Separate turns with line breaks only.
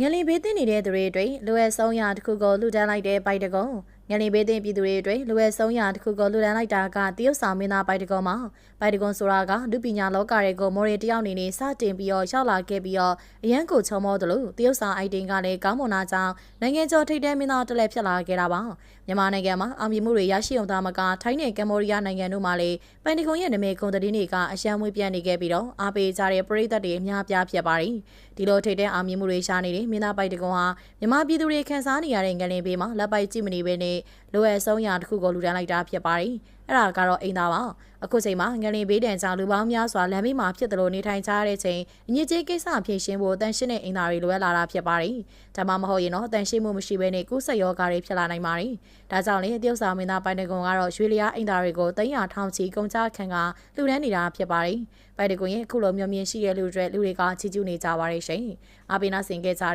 ငလင်ဘေးသင့်နေတဲ့သူတွေအတွက်လိုအပ်ဆုံးရာတစ်ခုကိုလှူဒန်းလိုက်တဲ့ပိုက်တကုံ ငလင်ဘေးသင့်ပြည်သူတွေအတွက်လိုအပ်ဆုံးရာတစ်ခုကိုလှူဒန်းလိုက်တာကတရုတ်ဆောင်မင်းသားပိုက်တကုံမှာပိုက်တကုံဆိုတာကလူပညာလောကတွေကိုမော်ရီတယောက်အနေနဲ့စတင်ပြီးတော့ရောက်လာခဲ့ပြီးတော့အရန်ကိုချုံမောတယ်လို့တရုတ်ဆောင်အိုက်တင်ကလည်းကောင်းမွန်တာကြောင့်နိုင်ငံကျော်ထိပ်တန်းမင်းသားတစ်လက်ဖြစ်လာခဲ့တာပါမြန်မာနိုင်ငံမှာအောင်မြင်မှုတွေရရှိအောင်သာမကထိုင်းနဲ့ကမ္ဘောဒီးယားနိုင်ငံတို့မှာလည်းပိုက်တကုံရဲ့နာမည်ကုန်သတင်းတွေကအရှမ်းမွေးပြန့်နေခဲ့ပြီးတော့အားပေးကြတဲ့ပရိသတ်တွေအများပြားဖြစ်ပါတယ်ဒီလိုထိပ်တန်းအောင်မြင်မှုတွေရှာနေတဲ့မင်းသားပိုက်တကုံဟာမြန်မာပြည်သူတွေခန်းစားနေရတဲ့ငလင်ဘေးမှာလက်ပိုက်ကြည့်မနေဘဲနဲ့လိုအပ်ဆုံးရာတစ်ခုကိုလူတန်းလိုက်တာဖြစ်ပါတယ်။အဲ့ဒါကတော့အိမ်သားပါ။အခုချိန်မှာငလင်ဘေးတန်ကြောင့်လူပေါင်းများစွာလမ်းဘေးမှာဖြစ်တယ်လို့နေထိုင်ကြတဲ့ချိန်အညစ်အကြေးကိစ္စဖြေရှင်းဖို့တန်ရှင်းတဲ့အိမ်သားတွေလိုအပ်လာတာဖြစ်ပါတယ်။ဒါမှမဟုတ်ရင်တော့တန်ရှင်းမှုမရှိဘဲနဲ့ကုသရောဂါတွေဖြစ်လာနိုင်ပါတယ်။ဒါကြောင့်လေတရုတ်ဆောင်မင်းသားပိုင်တကွန်ကတော့ရွှေလျားအိမ်သားတွေကိုတရထောင်ချီကုန်ကြခံကလှူဒန်းနေတာဖြစ်ပါတယ်။ပိုင်တကွန်ရဲ့အခုလိုမျိုးမြင်ရှိတဲ့လူတွေလူတွေကချီးကျူးနေကြပါတယ်ရှင်။အပိနာဆင်ခဲ့ကြ